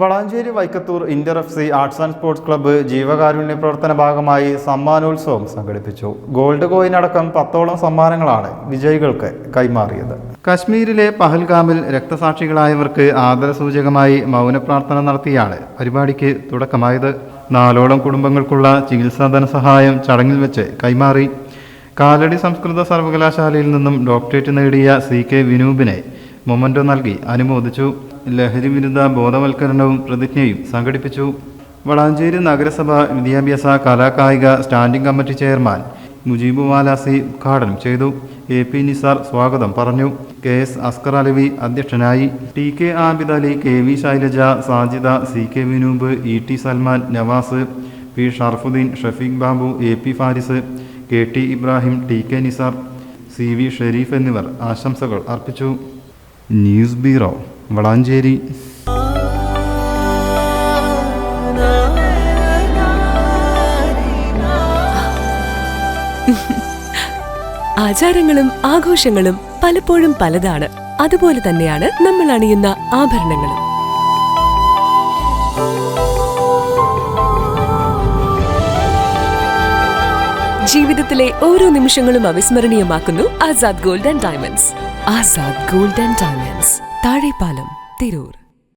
Valanchery Vaikkathur inter F C arts and sports club ജീവകാരുണ്യ പ്രവർത്തന ഭാഗമായി സമ്മാനോത്സവം സംഘടിപ്പിച്ചു. ഗോൾഡ് കോയിൻ അടക്കം പത്തോളം സമ്മാനങ്ങളാണ് വിജയികൾക്ക് കൈമാറിയത്. കശ്മീരിലെ പഹൽഗാമിൽ രക്തസാക്ഷികളായവർക്ക് ആദരസൂചകമായി മൗനപ്രാർത്ഥന നടത്തിയാണ് പരിപാടിക്ക് തുടക്കമായത്. നാലോളം കുടുംബങ്ങൾക്കുള്ള ചികിത്സാ സഹായം ചടങ്ങിൽ വെച്ച് കൈമാറി. കാലടി സംസ്കൃത സർവകലാശാലയിൽ നിന്നും ഡോക്ടറേറ്റ് നേടിയ സി കെ വിനൂപിനെ മൊമന്റോ നൽകി അനുമോദിച്ചു. ലഹരി വിരുദ്ധ ബോധവൽക്കരണവും പ്രതിജ്ഞയും സംഘടിപ്പിച്ചു. വളാഞ്ചേരി നഗരസഭ വിദ്യാഭ്യാസ കലാകായിക standing committee chairman Mujeeb Valasi ഉദ്ഘാടനം ചെയ്തു. എ പി നിസാർ സ്വാഗതം പറഞ്ഞു. കെ എസ് അസ്കർ അലവി അധ്യക്ഷനായി. T K Abid Ali K V Shailaja Sajida C K Vinoob E T Salman Navas P Sharafudheen Shafeeq Babu A P Faris K T Ibrahim T K Nisar C V Shareef എന്നിവർ ആശംസകൾ അർപ്പിച്ചു. News bureau Valanchery. ആചാരങ്ങളും ആഘോഷങ്ങളും പലപ്പോഴും പലതാണ്. അതുപോലെ തന്നെയാണ് നമ്മൾ അണിയുന്ന ആഭരണങ്ങളും. ജീവിതത്തിലെ ഓരോ നിമിഷങ്ങളും അവിസ്മരണീയമാക്കുന്നു Azad gold and diamonds. Azad gold and diamonds Thazhepalam Tirur.